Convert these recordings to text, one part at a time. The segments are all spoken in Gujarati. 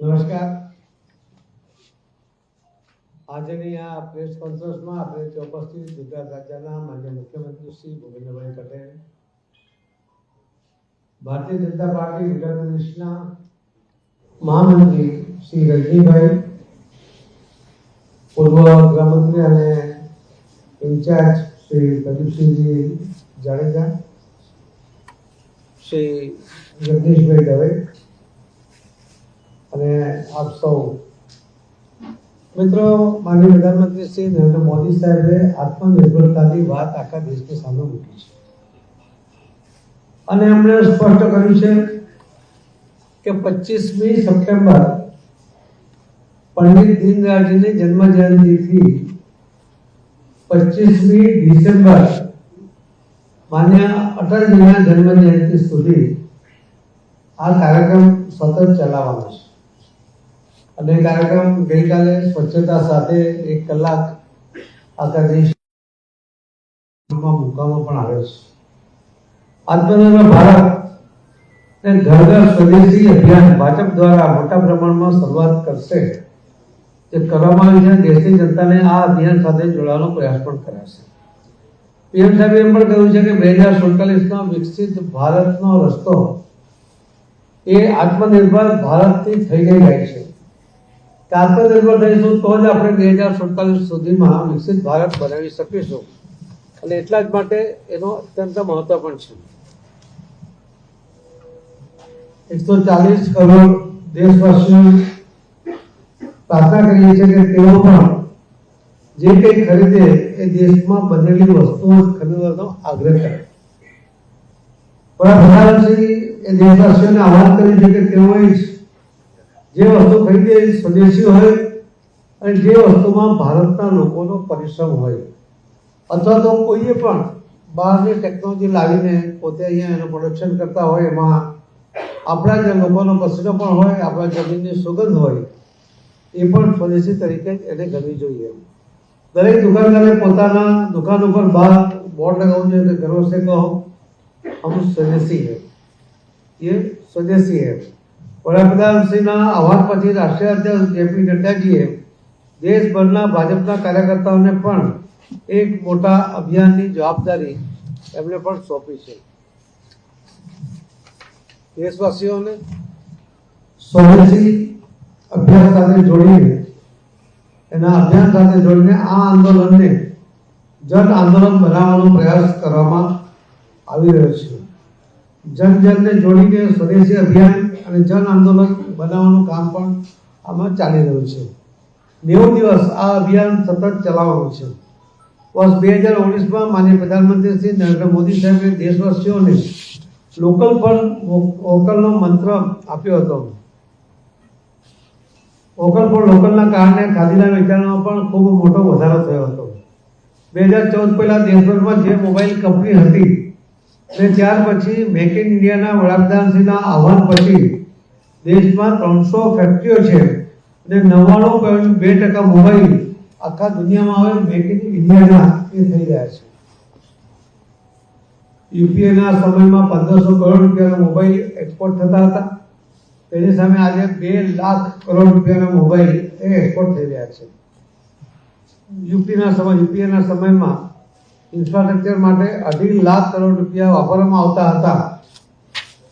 નમસ્કાર. આજની આ પ્રેસ કોન્ફરન્સમાં આપણે ઉપસ્થિત ગુજરાત રાજ્યના માન્ય મુખ્યમંત્રી શ્રી ભૂપેન્દ્રભાઈ પટેલ, ભારતીય જનતા પાર્ટી ગુજરાત પ્રદેશના મહામંત્રી શ્રી રજનીભાઈ, પૂર્વ ગૃહમંત્રી અને ઇન્ચાર્જ શ્રી પ્રદીપસિંહજી જાડેજા, શ્રી જગદીશભાઈ દવે અને આપ સૌ. મિત્રો, માનનીય પ્રધાનમંત્રી શ્રી નરેન્દ્ર મોદી સાહેબે આત્મનિર્ભરતાની વાત આખા દેશની સામે મૂકી છે. અને એમણે સ્પષ્ટ કર્યું છે કે પચીસમી સપ્ટેમ્બર પંડિત દીનદયાળજીની જન્મ જયંતિથી પચીસમી ડિસેમ્બર માન્ય અટલજીના જન્મ જયંતિ સુધી આ કાર્યક્રમ સતત ચલાવવાનો છે. અને કાર્યક્રમ ગઈકાલે સ્વચ્છતા સાથે એક કલાક આખા દેશમાં મૂકવામાં પણ આવ્યો છે. આત્મનિર્ભર ભારત ને ઘર ઘર સ્વદેશી અભિયાન ભાજપ દ્વારા મોટા પ્રમાણમાં શરૂઆત કરશે જે કરવામાં આવી છે. દેશની જનતાને આ અભિયાન સાથે જોડાવાનો પ્રયાસ પણ કરાશે પીએમ સાહેબે એમ પણ કહ્યું છે કે બે હજાર સુડતાલીસમાં વિકસિત ભારતનો રસ્તો એ આત્મનિર્ભર ભારતથી થઈ ગઈ છે. આત્મનિર્ભર થઈશું તો જ આપણે બે હજાર સુડતાલીસ સુધીમાં વિકસિત ભારત બનાવી શકીશું. અને એટલા જ માટે એનો અત્યંત મહત્વ પણ છે. એકસો ચાલીસ કરોડ દેશવાસીઓ પ્રાર્થના કરીએ છીએ કે તેઓ પણ જે કંઈ ખરીદે એ દેશમાં બનેલી વસ્તુઓ ખરીદવાનો આગ્રહ કરે. વડાપ્રધાનશ્રી એ દેશવાસીઓને આહવાન કર્યું છે કે તેઓએ જે વસ્તુ ખરીદે એ સ્વદેશી હોય અને જે વસ્તુમાં ભારતના લોકોનો પરિશ્રમ હોય અથવા તો કોઈએ પણ બહારની ટેકનોલોજી લાવીને પોતે અહીંયા એનું પ્રોડક્શન કરતા હોય એમાં આપણા જે લોકોનો પસીનો પણ હોય આપણા જમીનની સુગંધ હોય એ પણ સ્વદેશી તરીકે જ એને ગણવી જોઈએ દરેક દુકાનદારે પોતાના દુકાન ઉપર બહાર બોર્ડ લગાવવું જોઈએ કે ગર્વ સે કહો हम स्वदेशी है ये स्वदेशी है વડાપ્રધાન શ્રીના આહવાન પછી રાષ્ટ્રીય અધ્યક્ષ જેપી નડ્ડાજીએ દેશભરના ભાજપના કાર્યકર્તાઓને પણ એક મોટા અભિયાનની જવાબદારી એમને પણ સોંપી છે. દેશવાસીઓને સ્વદેશી અભ્યાસ સાથે જોડીને, એના અભિયાન સાથે જોડીને આ આંદોલનને જન આંદોલન બનાવવાનો પ્રયાસ કરવામાં આવી રહ્યો છે. જન જનને જોડીને સ્વદેશી અભિયાન અને જન આંદોલન બનાવવાનું કામ પણ આમાં ચાલી રહ્યું છે. નેવું દિવસ આ અભિયાન સતત ચલાવવાનું છે. વર્ષ બે હજાર ઓગણીસમાં માનનીય પ્રધાનમંત્રી શ્રી નરેન્દ્ર મોદી સાહેબે દેશવાસીઓને લોકલ પર વોકલનો મંત્ર આપ્યો હતો. વોકલ ફોર લોકલના કારણે ખાદીના વેચાણમાં પણ ખૂબ મોટો વધારો થયો હતો. બે હજાર ચૌદ પહેલા દેશભરમાં જે મોબાઈલ કંપની હતી અને ત્યાર પછી મેક ઇન ઇન્ડિયાના વડાપ્રધાનશ્રીના આહવાન પછી દેશમાં ત્રણસો ફેક્ટરીઓ છે અને નવ્વાણું પોઈન્ટ બે ટકા મોબાઈલ આખા દુનિયામાં હવે મેક ઇન ઇન્ડિયાના એ થઈ રહ્યા છે. યુપીએના સમયમાં પંદરસો કરોડ રૂપિયાના મોબાઈલ એક્સપોર્ટ થતા હતા. તેની સામે આજે બે લાખ કરોડ રૂપિયાના મોબાઈલ એ એક્સપોર્ટ થઈ રહ્યા છે. યુપીના સમય યુપીએના સમયમાં ઇન્ફ્રાસ્ટ્રક્ચર માટે અઢી લાખ કરોડ રૂપિયા વાપરવામાં આવતા હતા.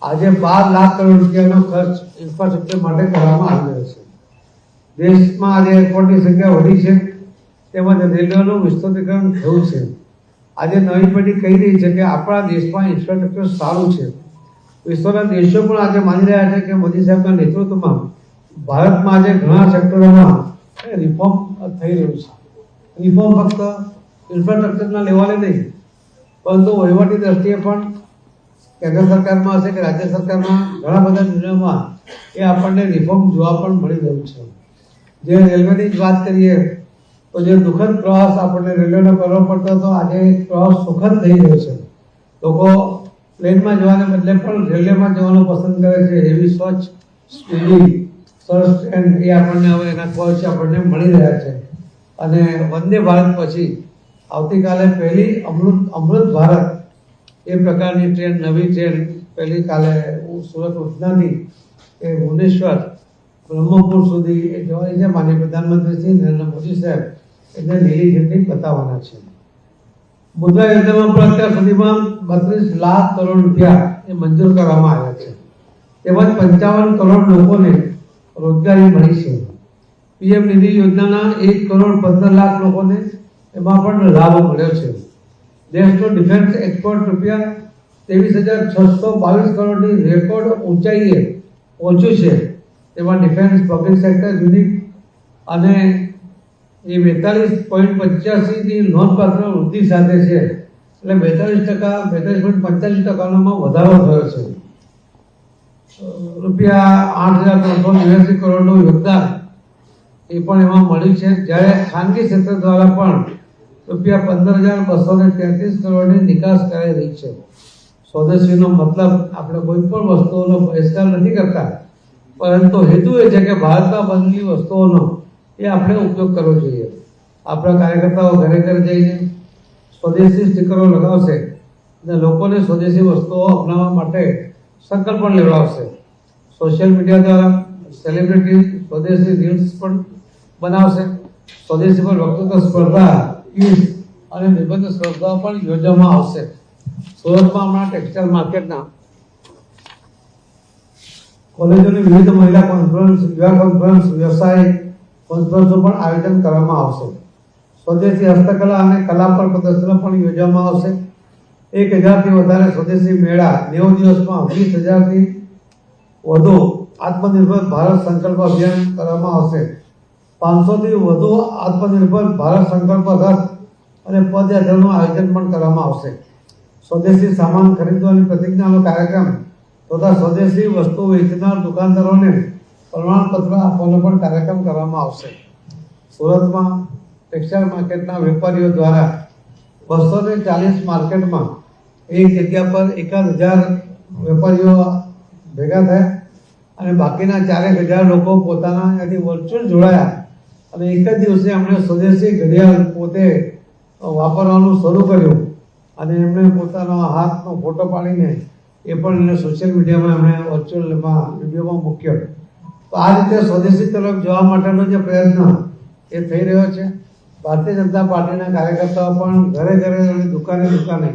આજે બાર લાખ કરોડ રૂપિયાનો ખર્ચ ઇન્ફ્રાસ્ટ્રક્ચર માટે કરવામાં આવી રહ્યો છે. દેશમાં આજે એરપોર્ટની સંખ્યા વધી છે, તેમજ રેલવેનું વિસ્તૃતીકરણ થયું છે. આજે નવી પેઢી કહી રહી છે કે આપણા દેશમાં ઇન્ફ્રાસ્ટ્રક્ચર સારું છે. વિશ્વના દેશો પણ આજે માની રહ્યા છે કે મોદી સાહેબના નેતૃત્વમાં ભારતમાં આજે ઘણા સેક્ટરોમાં રિફોર્મ થઈ રહ્યું છે. રિફોર્મ ફક્ત ઇન્ફ્રાસ્ટ્રક્ચરના લેવાલે નહીં. પરંતુ વહીવટી દ્રષ્ટિએ પણ કેન્દ્ર સરકારમાં હશે કે રાજ્ય સરકારમાં ઘણા બધા નિર્ણયોમાં એ આપણને રિફોર્મ જોવા પણ મળી રહ્યું છે. જે રેલવેની જ વાત કરીએ, તો જે દુઃખદ પ્રવાસ આપણને રેલવેનો કરવો પડતો હતો, આજે પ્રવાસ સુખદ થઈ રહ્યો છે. લોકો પ્લેનમાં જવાને બદલે પણ રેલવેમાં જવાનું પસંદ કરે છે. એવી સ્વચ્છ, સ્પીડી, સરસ ટ્રેન એ આપણને હવે એના કોચ આપણને મળી રહ્યા છે. અને વંદે ભારત પછી આવતીકાલે પહેલી અમૃત અમૃત ભારત એ પ્રકારની ટ્રેન, નવી ટ્રેન પહેલી કાલે સુરત ઉધનાથી એ ભુવનેશ્વર, બ્રહ્મપુર સુધી એ જવાની છે. માન્ય પ્રધાનમંત્રી શ્રી નરેન્દ્ર મોદી સાહેબ એને લીલી ઝંડી બતાવવાના છે. મુદ્રા યોજનામાં પણ અત્યાર સુધીમાં બત્રીસ લાખ કરોડ રૂપિયા એ મંજૂર કરવામાં આવ્યા છે. તેમજ પંચાવન કરોડ લોકોને રોજગારી મળી છે. પીએમ નિધિ યોજનાના એક કરોડ પંદર લાખ લોકોને એમાં પણ લાભ મળ્યો છે. દેશનો ડિફેન્સ એક્સપોર્ટ રૂપિયા ત્રેવીસ હજાર છસો બાવીસ કરોડની રેકોર્ડ ઊંચાઈએ પહોંચ્યું છે. તેમાં ડિફેન્સ પબ્લિક સેક્ટર યુનિટ અને એ બેતાલીસ પોઈન્ટ પંચ્યાસીની નોંધપાત્ર વૃદ્ધિ સાથે છે. એટલે બેતાલીસ ટકા બેતાલીસ પોઈન્ટ પંચાલીસ ટકાનોમાં વધારો થયો છે. રૂપિયા આઠ હજાર ત્રણસો નેવ્યાસી કરોડનું યોગદાન એ પણ એમાં મળ્યું છે. જ્યારે ખાનગી ક્ષેત્ર દ્વારા પણ રૂપિયા પંદર હજાર બસો ને તેત્રીસ કરોડની નિકાસ કરાઈ રહી છે. સ્વદેશીનો મતલબ આપણે કોઈ પણ વસ્તુઓનો બહિષ્કાર નથી કરતા. પરંતુ હેતુ એ છે કે ભારતમાં બનેલી વસ્તુઓનો એ આપણે ઉપયોગ કરવો જોઈએ. આપણા કાર્યકર્તાઓ ઘરે ઘરે જઈને સ્વદેશી સ્ટીકરો લગાવશે અને લોકોને સ્વદેશી વસ્તુઓ અપનાવવા માટે સંકલ્પ પણ લેવડાવશે. સોશિયલ મીડિયા દ્વારા સેલિબ્રિટી સ્વદેશી રીલ્સ પણ બનાવશે. સ્વદેશી પર વક્તૃત્વ સ્પર્ધા અને નિબંધ સ્પર્ધાઓ પણ યોજવામાં આવશે. સુરતમાં હમણાં ટેક્સટાઇલ માર્કેટના કોલેજોની વિવિધ મહિલા કોન્ફરન્સ યુવા કોન્ફરન્સ વ્યવસાય કોન્ફરન્સનું પણ આયોજન કરવામાં આવશે. સ્વદેશી હસ્તકલા અને કલા પર પ્રદર્શનો પણ યોજવામાં આવશે. એક હજારથી વધારે સ્વદેશી મેળા નેવું દિવસમાં વીસ હજારથી વધુ આત્મનિર્ભર ભારત સંકલ્પ અભિયાન કરવામાં આવશે. પાંચસોથી વધુ આત્મનિર્ભર ભારત સંકલ્પ રથ અને પદયાત્રાનું આયોજન પણ કરવામાં આવશે. સ્વદેશી સામાન ખરીદવાની પ્રતિજ્ઞાનો કાર્યક્રમ તથા સ્વદેશી વસ્તુ વેચનાર દુકાનદારોને પ્રમાણપત્ર આપવાનો પણ કાર્યક્રમ કરવામાં આવશે. સુરતમાં ટેક્સટાઇલ માર્કેટના વેપારીઓ દ્વારા બસો ને ચાલીસ માર્કેટમાં એક જગ્યા પર એકાદ હજાર વેપારીઓ ભેગા થયા અને બાકીના ચારેક હજાર લોકો પોતાના ત્યાંથી વર્ચ્યુઅલ જોડાયા. અને એક જ દિવસે એમણે સ્વદેશી ઘડિયાળ પોતે વાપરવાનું શરૂ કર્યું. અને એમણે પોતાના હાથનો ફોટો પાડીને એ પણ એને સોશિયલ મીડિયામાં એમણે વર્ચ્યુઅલમાં વિડીયોમાં મૂક્યો. તો આ રીતે સ્વદેશી તરફ જવા માટેનો જે પ્રયત્ન એ થઈ રહ્યો છે. ભારતીય જનતા પાર્ટીના કાર્યકર્તાઓ પણ ઘરે ઘરે અને દુકાને દુકાને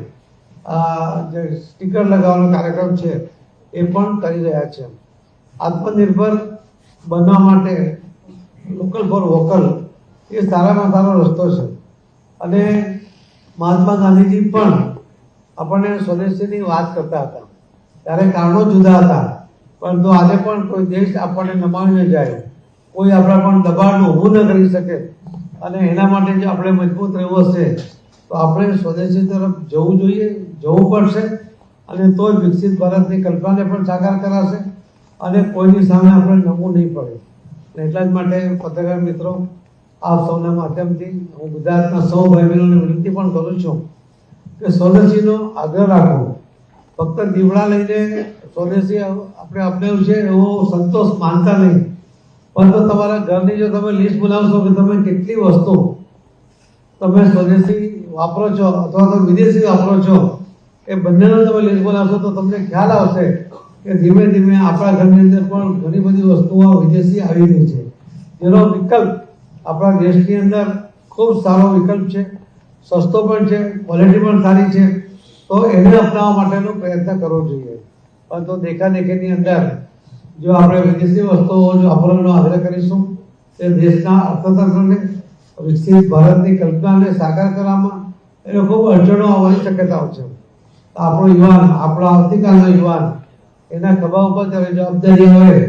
આ જે સ્ટીકર લગાવવાનો કાર્યક્રમ છે એ પણ કરી રહ્યા છે. આત્મનિર્ભર બનવા માટે લોકલ ફોર વોકલ એ સારામાં સારો રસ્તો છે. અને મહાત્મા ગાંધીજી પણ આપણને સ્વદેશીની વાત કરતા હતા. ત્યારે કારણો જુદા હતા. પરંતુ આજે પણ કોઈ દેશ આપણને નમાવીને જાય. કોઈ આપણા પણ દબાણ ઊભું ન કરી શકે. અને એના માટે જો આપણે મજબૂત રહેવું હશે તો આપણે સ્વદેશી તરફ જવું જોઈએ, જવું પડશે. અને તોય વિકસિત ભારતની કલ્પનાને પણ સાકાર કરાશે. અને કોઈની સામે આપણે નમવું નહીં પડે. એટલા જ માટે પત્રકાર મિત્રો, આપ સૌના માધ્યમથી હું ગુજરાતના સૌ ભાઈ બહેનોને વિનંતી પણ કરું છું કે સ્વદેશીનો આગ્રહ રાખો. ફક્ત દીવડા લઈને સ્વદેશી આપણે અપનાવ્યું છે એવો સંતોષ માનતા નહીં. પરંતુ તમારા ઘરની જો તમે લિસ્ટ બનાવશો કે તમે કેટલી વસ્તુ તમે સ્વદેશી વાપરો છો અથવા તો વિદેશી વાપરો છો, એ બંનેનો તમે લિસ્ટ બનાવશો તો તમને ખ્યાલ આવશે કે ધીમે ધીમે આપણા ઘરની અંદર પણ ઘણી બધી વસ્તુઓ વિદેશી આવી રહી છે. જેનો વિકલ્પ આપણા દેશની અંદર ખૂબ સારો વિકલ્પ છે. સસ્તો પણ છે ક્વોલિટી પણ સારી છે. તો એને અપનાવવા માટેનો પ્રયત્ન કરવો જોઈએ. પરંતુ દેખાદેખીની અંદર જો આપણે વિદેશી વસ્તુઓ જો વાપરવાનો આગ્રહ કરીશું, તે દેશના અર્થતંત્રને, વિકસિત ભારતની કલ્પનાને સાકાર કરવામાં એને ખૂબ અડચણો આવવાની શક્યતાઓ છે. આપણો યુવાન, આપણા આવતીકાલનો યુવાન એના ખભા ઉપર જ્યારે જવાબદારી હોય,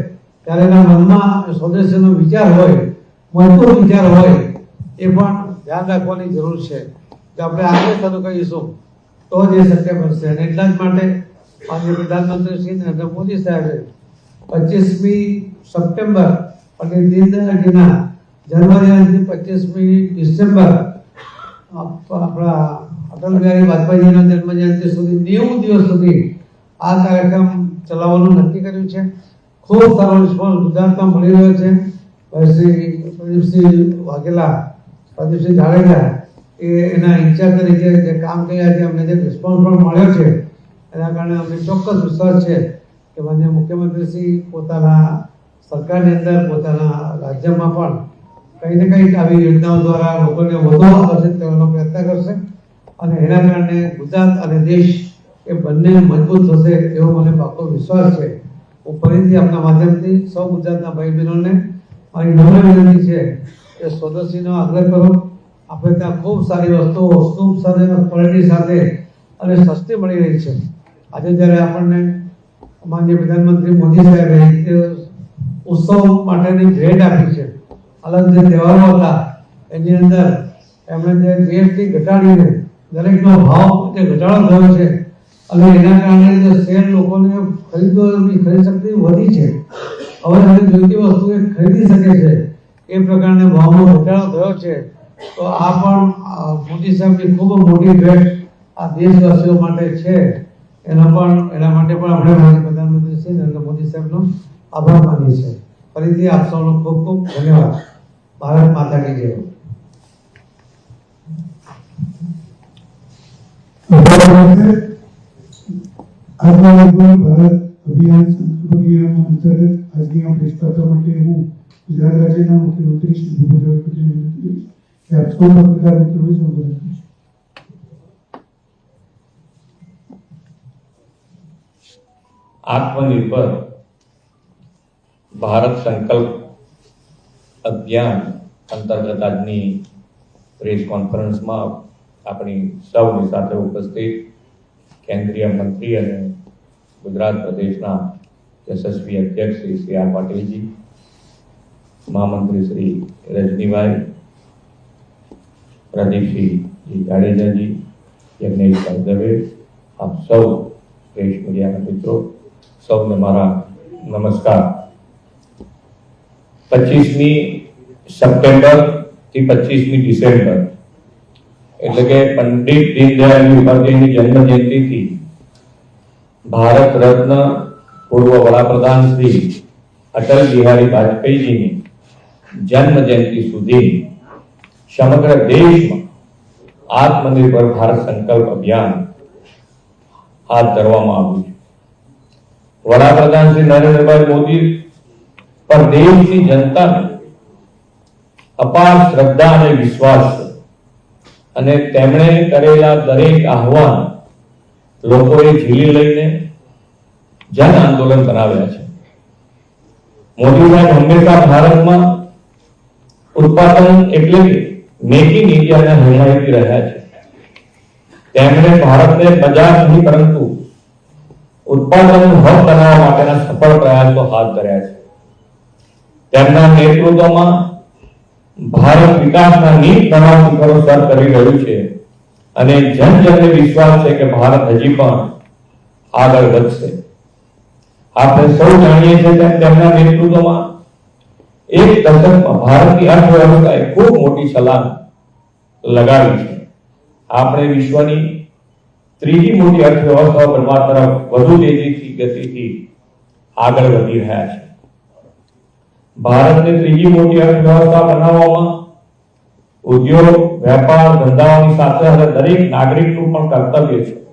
ત્યારે એના મનમાં સ્વદેશનો વિચાર હોય મહત્વ વિચાર હોય, એ પણ ધ્યાન રાખવાની જરૂર છે. કે આપણે આગળ શરૂ કરીશું, તો જ એ શક્ય બનશે. અને એટલા જ માટે માનનીય પ્રધાનમંત્રી શ્રી નરેન્દ્ર મોદી સાહેબે પચીસમી સપ્ટેમ્બર અને દીનદયાળજીના જન્મદિવસથી પચીસમી ડિસેમ્બર આપ- આપણા અટલ બિહારી વાજપેયીજીના જન્મજયંતિ સુધી નેવું દિવસ સુધી આ કાર્યક્રમ ચલાવવાનું નક્કી કર્યું છે. ખૂબ સારો રિસ્પોન્સ ગુજરાતમાં મળી રહ્યો છે. શ્રી પ્રદીપસિંહ વાઘેલા, પ્રદીપસિંહ જાડેજા એ એના ઇન્ચાર્જ તરીકે જે કામ કર્યા છે, અમને જે રિસ્પોન્સ પણ મળ્યો છે, એના કારણે અમને ચોક્કસ વિશ્વાસ છે કે માન્ય મુખ્યમંત્રીશ્રી પોતાના સરકારની અંદર, પોતાના રાજ્યમાં પણ કંઈ ને કંઈક આવી યોજનાઓ દ્વારા લોકોને વધુ આકર્ષિત કરવાનો પ્રયત્ન કરશે. અને એના કારણે ગુજરાત અને દેશ એ બંને મજબૂત થશે એવો મને પાકો વિશ્વાસ છે. હું ફરીથી આપના માધ્યમથી સૌ ગુજરાતના ભાઈ બહેનોને મારી નમ્ર વિનંતી છે કે સ્વદેશીનો આગ્રહ કરો. આપણે ત્યાં ખૂબ સારી વસ્તુઓ, ખૂબ સારી ક્વોલિટી સાથે અને સસ્તી મળી રહી છે. આજે જ્યારે આપણને માનનીય પ્રધાનમંત્રી મોદી સાહેબે એક ઉત્સવ માટેની ભેટ આપી છે અલગ જે તહેવારો હતા, એની અંદર એમણે જે જીએસટી ઘટાડીને દરેકનો ભાવ જે ઘટાડો થયો છે અને એના કારણે જે શેર લોકોને ખરીદવાની ખરીદ શક્તિ વધી છે. હવે હવે જોઈતી વસ્તુ ખરીદી શકે છે, એ પ્રકારના ભાવમાં ઘટાડો થયો છે, તો આ પણ મોદી સાહેબની ખૂબ મોટી ભેટ આ દેશવાસીઓ માટે છે. એના પણ, એના માટે પણ આપણે માનીય પ્રધાનમંત્રી શ્રી નરેન્દ્ર મોદી સાહેબનો આભાર માનીએ છીએ. ફરીથી આપ સૌનો ખૂબ ખૂબ ધન્યવાદ. ભારત માતા કી જય. આજના લગભગ ભારત અભિયાન સંકલ્પ અભિયાન અંતર્ગત આજની આ સ્પર્ધા માટે હું ગુજરાત રાજ્યના મુખ્યમંત્રી શ્રી ભૂપેન્દ્ર પટેલને વિનંતી કરીશ કે આપ સૌ પત્રકાર મિત્રોને સંબોધન કરીશ આત્મનિર્ભર ભારત સંકલ્પ અભિયાન અંતર્ગત આજની પ્રેસ કોન્ફરન્સમાં આપણી સૌની સાથે ઉપસ્થિત કેન્દ્રીય મંત્રી અને ગુજરાત પ્રદેશના યશસ્વી અધ્યક્ષ શ્રી સી આર પાટીલજી મહામંત્રી શ્રી રજનીભાઈ પ્રદીપસિંહજી જાડેજાજી યજ્ઞેશભાઈ દવે આપ સૌ પ્રેસ મીડિયાના મિત્રો સૌને મારા નમસ્કાર પચીસમી સપ્ટેમ્બરથી પચીસમી ડિસેમ્બર એટલે કે પંડિત દીનદયાળ ઉપાધ્યાયની જન્મ જયંતિથી ભારત રત્ન પૂર્વ વડાપ્રધાન શ્રી અટલ બિહારી વાજપેયીજીની જન્મ જયંતિ સુધી સમગ્ર દેશમાં આત્મનિર્ભર ભારત સંકલ્પ અભિયાન હાથ ધરવામાં આવ્યું છે. વડાપ્રધાન શ્રી નરેન્દ્રભાઈ મોદી પર દેશની જનતાને અપાર શ્રદ્ધા અને વિશ્વાસ અને તેમણે કરેલા દરેક આહવાન લોકોએ ઝીલી લઈને જન આંદોલન બનાવ્યા છે. મોદી સાહેબ હંમેશા ભારતમાં ઉત્પાદન એટલે કે મેક ઇન ઇન્ડિયાને હમાયતી રહ્યા છે. તેમણે ભારતને બજાર નહીં, પરંતુ ઉત્પાદન હબ બનાવવા માટેના સફળ પ્રયાસો હાથ ધર્યા છે. તેમના નેતૃત્વમાં ભારત વિકાસના નીત નવા શિખરો સર કરી રહ્યું છે. અને જન જનને વિશ્વાસ છે કે ભારત હજી પણ આગળ વધશે, આપણે સૌ જાણીએ છીએ તેમ તેમના નેતૃત્વમાં એક દશકમાં ભારતની અર્થવ્યવસ્થાએ ખૂબ મોટી છલાંગ લગાવી છે. આપણે વિશ્વની ત્રીજી મોટી અર્થવ્યવસ્થા બનવા તરફ વધુ તેજીથી ગતિથી આગળ વધી રહ્યા છે ભારતને ત્રીજી મોટી અર્થવ્યવસ્થા બનાવવામાં ઉદ્યોગ, વેપાર, ધંધાઓની સાથે સાથે દરેક નાગરિકનું પણ કર્તવ્ય છે.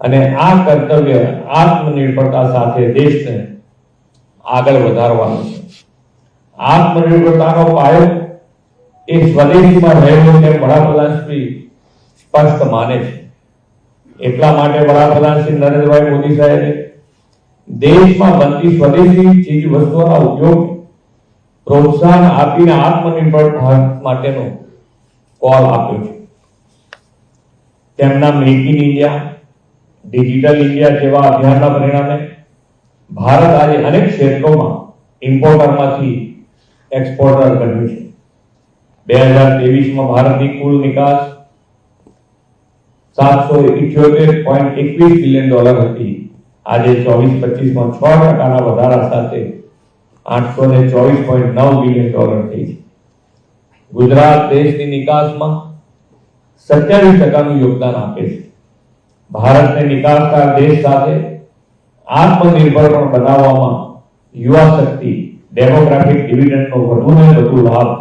અને આ કર્તવ્ય આત્મનિર્ભરતા સાથે દેશને આગળ વધારવાનું છે. આત્મનિર્ભરતાનો પાયો એ સ્વદેશીમાં રહેલો તેમ વડાપ્રધાન સ્પષ્ટ માને છે. એટલા માટે વડાપ્રધાન શ્રી નરેન્દ્રભાઈ મોદી સાહેબે દેશમાં બનતી સ્વદેશી ચીજ વસ્તુઓના ઉદ્યોગ પ્રોત્સાહન આપીને આત્મનિર્ભર ભારત માટેનો કોલ આપ્યો છે. તેમના make in India digital India જેવા અભિયાનના પરિણામે ભારત આજે અનેક ક્ષેત્રોમાં ઇમ્પોર્ટરમાંથી એક્સપોર્ટર બન્યું છે. બે હજાર ત્રેવીસમાં ભારતની કુલ નિકાસ સાતસો ઇઠ્યોતેર પોઈન્ટ એકવીસ બિલિયન ડોલર હતી. આજે ચોવીસ પચીસમાં છ ટકાના વધારા સાથે આઠસો ને ચોવીસ પોઈન્ટ નવ બિલિયન ડોલર થઈ છે. ગુજરાત દેશની નિકાસમાં સત્યાવીસ ટકાનું યોગદાન આપે છે. ભારતને નિકાસકાર દેશ સાથે આત્મનિર્ભર પણ બનાવવામાં યુવા શક્તિ ડેમોગ્રાફિક ડિવિડન્ડનો વધુને વધુ લાભ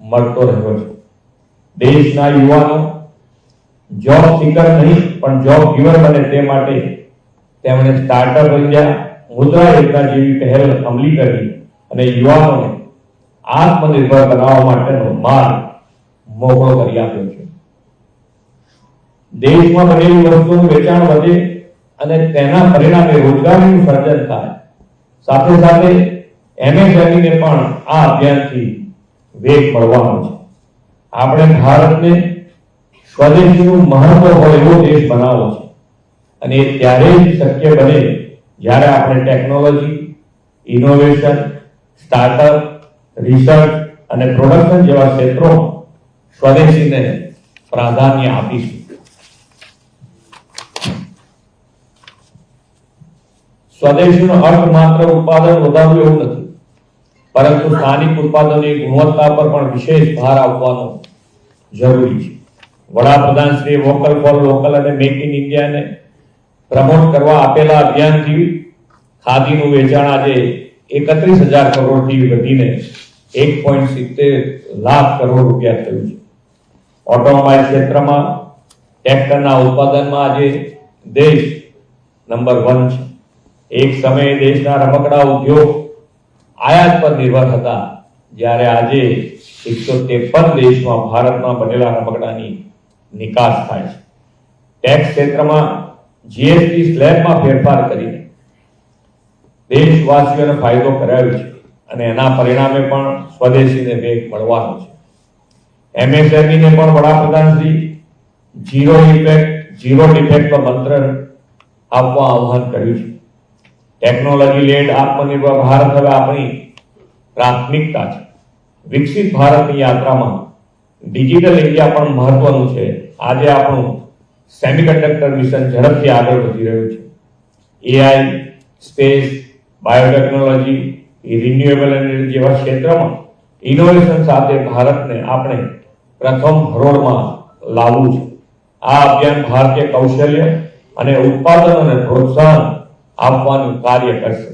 મળતો રહ્યો છે. દેશના યુવાનો જોબ સિકર નહીં, પણ જોબ ગીવર બને તે માટે તેમણે સ્ટાર્ટઅપ ઇન્ડિયા મુદ્રા યોજના જેવી પહેલ અમલી કરી અને યુવાનોને આત્મનિર્ભર બનાવવા માટેનો માર્ગ મોકળો કરી આપ્યો છે. દેશમાં બનેલી વસ્તુનું વેચાણ વધે અને તેના પરિણામે રોજગારીનું સર્જન થાય. સાથે સાથે એમએસએમઈને પણ આ અભિયાનથી વેગ મળવાનો છે. આપણે ભારતને સ્વદેશીનું મહત્વ હોય એવો દેશ બનાવવો છે. અને એ ત્યારે જ શક્ય બને જ્યારે આપણે ટેકનોલોજી ઇનોવેશન સ્ટાર્ટઅપ રિસર્ચ અને પ્રોડક્શન જેવા ક્ષેત્રો સ્વદેશીને પ્રાધાન્ય આપીશું. સ્વદેશીનો અર્થ માત્ર ઉત્પાદન વધારવું એવું નથી, પરંતુ સ્થાનિક ઉત્પાદનની ગુણવત્તા પર પણ વિશેષ ભાર આપવાનો જરૂરી છે. વડાપ્રધાન શ્રી વોકલ ફોર લોકલ અને મેક ઇન ઇન્ડિયાને પ્રમોટ કરવા આપેલા અભિયાનથી ખાદીનું વેચાણ આજે એકત્રીસ હજાર કરોડથી વધીને એક પોઈન્ટ સિત્તેર લાખ કરોડ રૂપિયા થયું છે. ઓટોમોબાઈલ ક્ષેત્રમાં, ટ્રેક્ટરના ઉત્પાદનમાં આજે દેશ નંબર વન છે. એક સમયે દેશના રમકડા ઉદ્યોગ આયાત પર નિર્ભર હતા, જ્યારે આજે એકસો ત્રેપન દેશમાં ભારતમાં બનેલા રમકડાની નિકાસ થાય છે. ટેક્સ ક્ષેત્રમાં જીએસટી સ્લેબમાં ફેરફાર કરીને દેશવાસીઓને ફાયદો કરાવ્યો છે અને એના પરિણામે પણ સ્વદેશીને વેગ મળવાનો છે. એમએસએમઈને પણ વડાપ્રધાન શ્રી ઝીરો ઇફેક્ટ ઝીરો ડિફેક્ટનો મંત્ર આપવા આહ્વાન કર્યું છે. ટેકનોલોજી લેડ આત્મનિર્ભર ભારત હવે આપણી પ્રાથમિકતા છે. વિકસિત ભારતની યાત્રામાં ડિજિટલ ઇન્ડિયા પણ મહત્વનું છે. આજે આપણું સેમિકન્ડક્ટર મિશન ઝડપથી આગળ વધી રહ્યું છે. AI space biotechnology renewable energy જેવા ક્ષેત્રમાં ઇનોવેશન સાથે ભારતને આપણે પ્રથમ હરોળમાં લાવવું છે. આ અભિયાન ભારતીય કૌશલ્ય અને ઉત્પાદનોને પ્રોત્સાહન આપવાનું કાર્ય કરશે.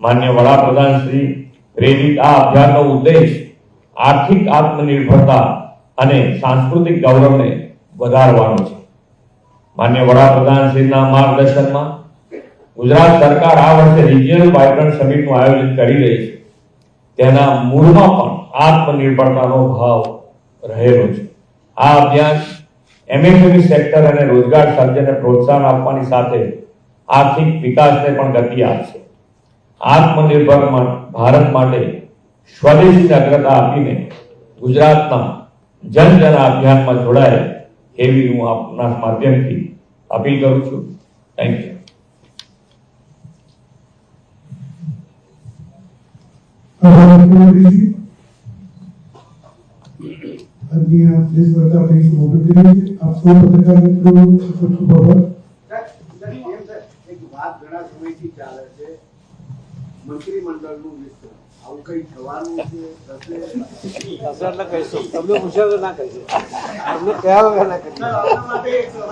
માન્ય વડાપ્રધાન શ્રી પ્રેરિત આ અભિયાનનો ઉદ્દેશ આર્થિક આત્મનિર્ભરતા અને સાંસ્કૃતિક ગૌરવને વધારવાનો છે. માન્ય વડાપ્રધાન શ્રીના માર્ગદર્શનમાં ગુજરાત સરકાર આ વર્ષે રિજિયનલ વાઇબ્રન્ટ સમિટનું આયોજન કરી રહી છે. તેના મૂળમાં પણ આત્મનિર્ભરતાનો ભાવ રહેલો છે. આ અભિયાન એમએસએમઈ સેક્ટર અને રોજગાર સર્જનને પ્રોત્સાહન આપવાની સાથે આર્થિક વિકાસને પણ ગતિ આપશે. આત્મનિર્ભર ભારત માટે સ્વદેશી અગ્રતા આપીને ગુજરાતના જન જન અભિયાનમાં જોડાય એવી હું આપના માધ્યમથી અપીલ કરું છું. થેન્ક યુ આજની આ પ્રેસ વાર્તા આપણી સમાપ્ત કરી છે આપ સૌ પત્રકાર મિત્રો ખૂબ ખૂબ આભાર. એક વાત ઘણા સમયથી ચાલે છે. મંત્રીમંડળનું વિસ્તરણ કઈ થવાનું છે થશે અસર કહીશું તમને પૂછ્યા તો ના કહીશું તમને કયા વગર ના કહીશું